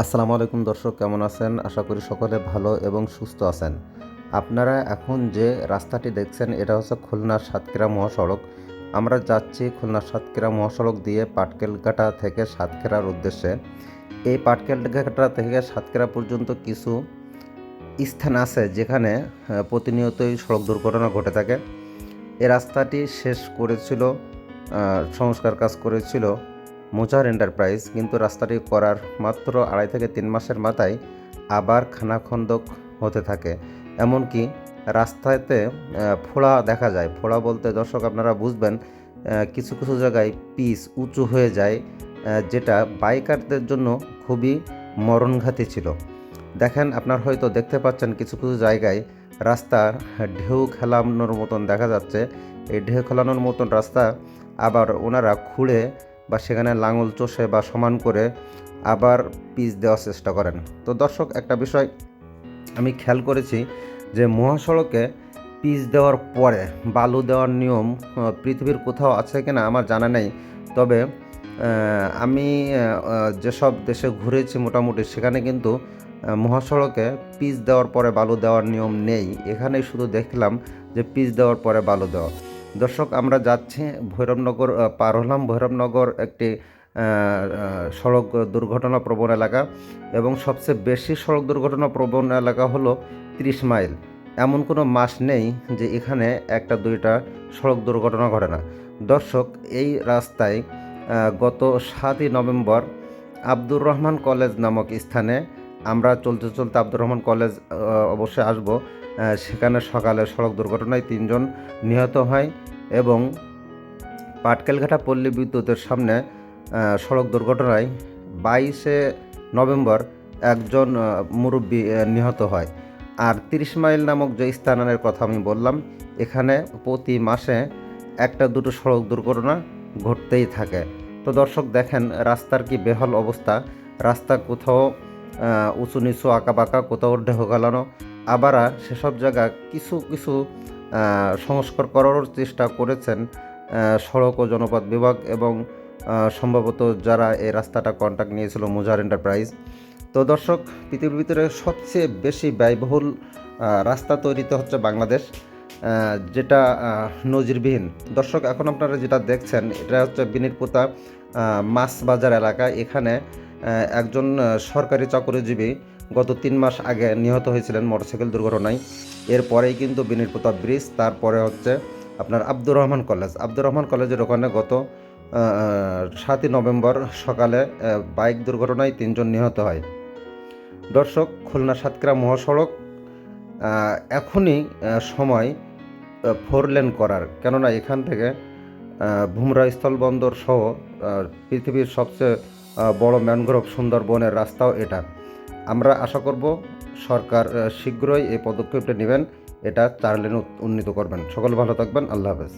আসসালামু আলাইকুম দর্শক, কেমন আছেন? আশা করি সকলে ভালো এবং সুস্থ আছেন। আপনারা এখন যে রাস্তাটি দেখছেন, এটা হচ্ছে খুলনা সাতক্ষীরা মহাসড়ক। আমরা যাচ্ছি খুলনা সাতক্ষীরা মহাসড়ক দিয়ে পাটকেলঘাটা থেকে সাতক্ষীরার উদ্দেশ্যে। এই পাটকেলঘাটা থেকে সাতক্ষীরা পর্যন্ত কিছু স্থান আছে যেখানে প্রতিনিয়তই সড়ক দুর্ঘটনা ঘটে থাকে। এই রাস্তাটি শেষ করেছিল সংস্কার কাজ করেছিল মোজার এন্টারপ্রাইজ, কিন্তু রাস্তাটি করার মাত্র আড়াই থেকে তিন মাসের মাথায় আবার খানাখন্দক হতে থাকে। এমনকি রাস্তাতে ফোড়া দেখা যায়। ফোড়া বলতে দর্শক আপনারা বুঝবেন কিছু কিছু জায়গায় পিচ উঁচু হয়ে যায় যেটা বাইকারদের জন্য খুবই মরণঘাতী ছিল। দেখেন, আপনার হয়তো দেখতে পাচ্ছেন কিছু কিছু জায়গায় রাস্তা ঢেউ খেলানোর মতন দেখা যাচ্ছে। এই ঢেউ খেলানোর মতন রাস্তা আবার ওনারা খুঁড়ে বা সেখানে লাঙল চষে বা সমান করে আবার পিচ দেওয়ার চেষ্টা করেন। তো দর্শক, একটা বিষয় আমি খেয়াল করেছি যে মহাসড়কে পিচ দেওয়ার পরে বালু দেওয়ার নিয়ম পৃথিবীর কোথাও আছে কিনা আমার জানা নেই। তবে আমি যেসব দেশে ঘুরেছি মোটামুটি সেখানে কিন্তু মহাসড়কে পিচ দেওয়ার পরে বালু দেওয়ার নিয়ম নেই। এখানেই শুধু দেখলাম যে পিচ দেওয়ার পরে বালু দেওয়া। দর্শক, আমরা যাচ্ছি ভৈরবনগর পার হলাম ভৈরবনগর একটি সড়ক দুর্ঘটনা প্রবণ এলাকা এবং সবচেয়ে বেশি সড়ক দুর্ঘটনা প্রবণ এলাকা হলো ত্রিশ মাইল। এমন কোনো মাস নেই যে এখানে একটা দুইটা সড়ক দুর্ঘটনা ঘটে না। দর্শক, এই রাস্তায় গত সাতই নভেম্বর আব্দুর রহমান কলেজ নামক স্থানে আমরা চলতে চলতে আব্দুর রহমান কলেজ অবশ্যই আসব। সেখানে সকালে সড়ক দুর্ঘটনায় তিনজন নিহত হয় এবং পাটকেলঘাটা পল্লী বিদ্যুতের সামনে সড়ক দুর্ঘটনায় বাইশে নভেম্বর একজন মুরব্বী নিহত হয়। আর তিরিশ মাইল নামক যে স্থানের কথা আমি বললাম, এখানে প্রতি মাসে একটা দুটো সড়ক দুর্ঘটনা ঘটতেই থাকে। তো দর্শক দেখেন, রাস্তার কি বেহাল অবস্থা? রাস্তা কোথাও উঁচু নিচু আঁকা বাঁকা কোথাও ঢেহ গালানো। আবার সেসব জায়গা কিছু কিছু সংস্কার করারও চেষ্টা করেছেন সড়ক ও জনপথ বিভাগ এবং সম্ভবত যারা এই রাস্তাটা কন্ট্যাক্ট নিয়েছিল মুজার এন্টারপ্রাইজ তো দর্শক, পৃথিবীর ভিতরে সবচেয়ে বেশি ব্যয়বহুল রাস্তা তৈরিতে হচ্ছে বাংলাদেশ যেটা নজিরবিহীন। দর্শক, এখন আপনারা যেটা দেখছেন, এটা হচ্ছে বিনিরপুতা মাছ বাজার এলাকা। এখানে একজন সরকারি চাকরিজীবী গত তিন মাস আগে নিহত হয়েছিলেন মোটরসাইকেল দুর্ঘটনায়। এরপরেই কিন্তু বিনিরপুতা ব্রিজ, তারপরে হচ্ছে আপনার আব্দুর রহমান কলেজ। আব্দুর রহমান কলেজের ওখানে গত সাতই নভেম্বর সকালে বাইক দুর্ঘটনায় তিনজন নিহত হয়। দর্শক, খুলনা সাতক্ষীরা মহাসড়ক এখনই সময় ফোর লেন করার। কেননা এখান থেকে ভুমরা স্থলবন্দর সহ পৃথিবীর সবচেয়ে বড় ম্যানগ্রোভ সুন্দরবনের রাস্তাও এটা। আমরা আশা করব সরকার শীঘ্রই এই পদক্ষেপটা নেবেন। এটা চার লেন উন্নীত করবেন। সকল ভালো থাকবেন। আল্লাহ হাফেজ।